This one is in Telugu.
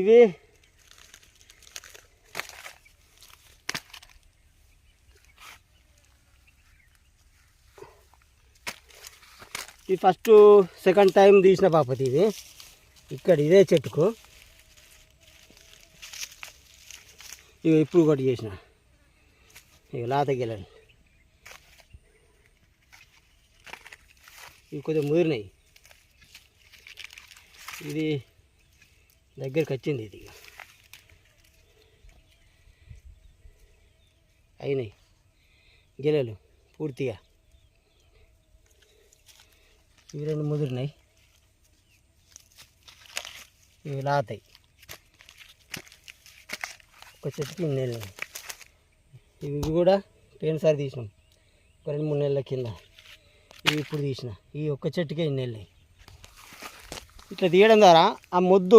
ఇవి. ఇది ఫస్ట్ సెకండ్ టైం తీసిన పాపతి ఇది. ఇక్కడ ఇదే చెట్టుకు. ఇవి ఇప్పుడు ఒకటి చేసిన. ఇవి లాతగిలని ఇవి కొద్దిగా ముదిరినాయి. ఇది దగ్గరికి వచ్చింది ఇది అయినాయి. గెలలు పూర్తిగా. ఇవి రెండు ముదిరినాయి. ఇవి లాతాయి. ఒక చెట్టుకి ఇన్ని నెలలు. ఇవి ఇవి కూడా పోయినసారి తీసినాం. ఒక రెండు మూడు నెలల కింద. ఇవి ఇప్పుడు తీసిన. ఈ ఒక్క చెట్టుకే ఇన్ని నెలలు. ఇట్లా తీయడం ద్వారా ఆ మొద్దు